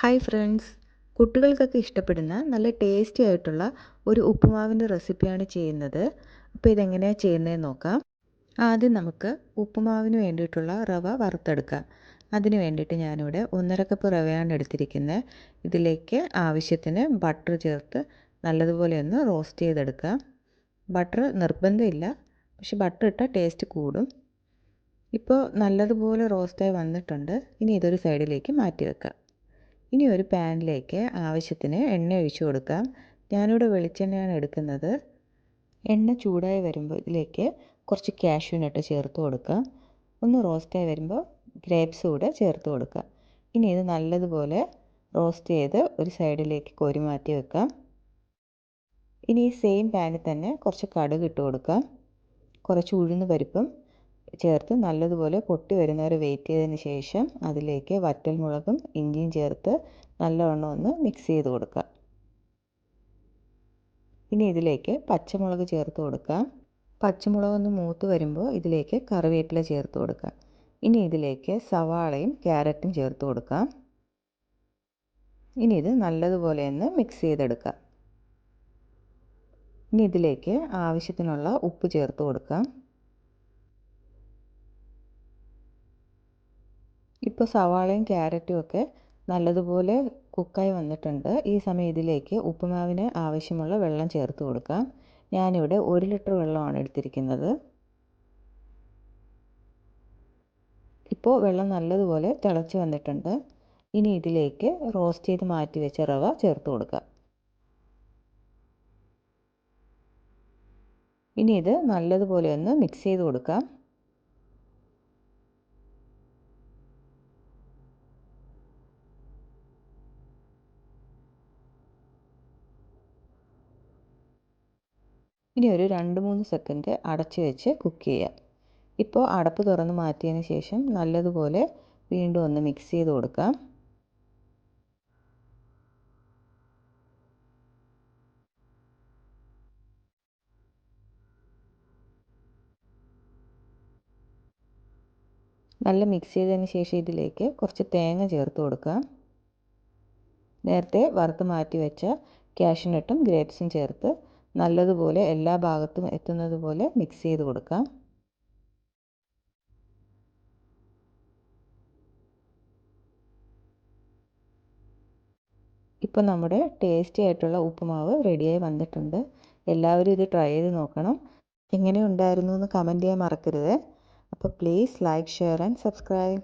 Hi friends. കുട്ടികൾക്കൊക്കെ ഇഷ്ടപ്പെടുന്ന നല്ല ടേസ്റ്റി ആയിട്ടുള്ള ഒരു ഉപ്പുമാവിന്റെ റെസിപ്പിയാണ് ചെയ്യുന്നത്. അപ്പോൾ ഇതെങ്ങനെയാണ് ചെയ്യുന്നതെന്ന് നോക്കാം. ആദ്യം നമുക്ക് ഉപ്പുമാവിന് വേണ്ടിയിട്ടുള്ള റവ വറുത്തെടുക്കാം. അതിന് വേണ്ടിയിട്ട് ഞാനിവിടെ ഒന്നര കപ്പ് റവയാണ് എടുത്തിരിക്കുന്നത്. ഇതിലേക്ക് ആവശ്യത്തിന് ബട്ടർ ചേർത്ത് നല്ലതുപോലെ ഒന്ന് റോസ്റ്റ് ചെയ്തെടുക്കുക ബട്ടർ നിർബന്ധമില്ല. പക്ഷെ ബട്ടർ ഇട്ടാൽ ടേസ്റ്റ് കൂടും. ഇപ്പോൾ നല്ലതുപോലെ റോസ്റ്റായി വന്നിട്ടുണ്ട്. ഇനി ഇതൊരു സൈഡിലേക്ക് മാറ്റി വെക്കാം. ഇനി ഒരു പാനിലേക്ക് ആവശ്യത്തിന് എണ്ണ ഒഴിച്ചു കൊടുക്കാം. ഞാനിവിടെ വെളിച്ചെണ്ണയാണ് എടുക്കുന്നത്. എണ്ണ ചൂടായി വരുമ്പോൾ ഇതിലേക്ക് കുറച്ച് കാഷ്യൂനട്ട് ചേർത്ത് കൊടുക്കാം ഒന്ന് റോസ്റ്റായി വരുമ്പോൾ ഗ്രേപ്സ് കൂടെ ചേർത്ത് കൊടുക്കുക. ഇനി ഇത് നല്ലതുപോലെ റോസ്റ്റ് ചെയ്ത് ഒരു സൈഡിലേക്ക് കോരി മാറ്റി വെക്കാം. ഇനി ഈ സെയിം പാനിൽ തന്നെ കുറച്ച് കടുക് ഇട്ട് കൊടുക്കാം. കുറച്ച് ഉഴുന്ന് പരിപ്പും ചേർത്ത് നല്ലതുപോലെ പൊട്ടി വരുന്നവരെ വെയിറ്റ് ചെയ്തതിന് ശേഷം അതിലേക്ക് വറ്റൽമുളകും ഇഞ്ചിയും ചേർത്ത് നല്ലവണ്ണം ഒന്ന് മിക്സ് ചെയ്ത് കൊടുക്കുക. ഇനി ഇതിലേക്ക് പച്ചമുളക് ചേർത്ത് കൊടുക്കാം പച്ചമുളക് ഒന്ന് മൂത്ത് വരുമ്പോൾ ഇതിലേക്ക് കറിവേപ്പില ചേർത്ത് കൊടുക്കാം ഇനി ഇതിലേക്ക് സവാളയും ക്യാരറ്റും ചേർത്ത് കൊടുക്കാം ഇനി ഇത് നല്ലതുപോലെ ഒന്ന് മിക്സ് ചെയ്തെടുക്കാം ഇനി ഇതിലേക്ക് ആവശ്യത്തിനുള്ള ഉപ്പ് ചേർത്ത് കൊടുക്കാം ഇപ്പോൾ സവാളയും ക്യാരറ്റും ഒക്കെ നല്ലതുപോലെ കുക്കായി വന്നിട്ടുണ്ട്. ഈ സമയം ഇതിലേക്ക് ഉപ്പുമാവിന് ആവശ്യമുള്ള വെള്ളം ചേർത്ത് കൊടുക്കാം. ഞാനിവിടെ ഒരു ലിറ്റർ വെള്ളമാണ് എടുത്തിരിക്കുന്നത്. ഇപ്പോൾ വെള്ളം നല്ലതുപോലെ തിളച്ച് വന്നിട്ടുണ്ട്. ഇനി ഇതിലേക്ക് റോസ്റ്റ് ചെയ്ത് മാറ്റി വെച്ച റവ ചേർത്ത് കൊടുക്കാം. ഇനി ഇത് നല്ലതുപോലെ ഒന്ന് മിക്സ് ചെയ്ത് കൊടുക്കാം. ഇനി ഒരു രണ്ട് മൂന്ന് സെക്കൻഡ് അടച്ച് വെച്ച് കുക്ക് ചെയ്യുക ഇപ്പോൾ അടപ്പ് തുറന്ന് മാറ്റിയതിന് ശേഷം നല്ലതുപോലെ വീണ്ടും ഒന്ന് മിക്സ് ചെയ്ത് കൊടുക്കാം. നല്ല മിക്സ് ചെയ്തതിന് ശേഷം ഇതിലേക്ക് കുറച്ച് തേങ്ങ ചേർത്ത് കൊടുക്കുക നേരത്തെ വറുത്ത് മാറ്റി വെച്ച കാഷ്യൂനട്ടും ഗ്രേപ്സും ചേർത്ത് നല്ലതുപോലെ എല്ലാ ഭാഗത്തും എത്തുന്നത് പോലെ മിക്സ് ചെയ്ത് കൊടുക്കാം. ഇപ്പോൾ നമ്മുടെ ടേസ്റ്റി ആയിട്ടുള്ള ഉപ്പുമാവ് റെഡിയായി വന്നിട്ടുണ്ട്. എല്ലാവരും ഇത് ട്രൈ ചെയ്ത് നോക്കണം. എങ്ങനെ ഉണ്ടായിരുന്നു എന്ന് കമന്റ് ചെയ്യാൻ മറക്കരുത്. അപ്പോൾ please like share and subscribe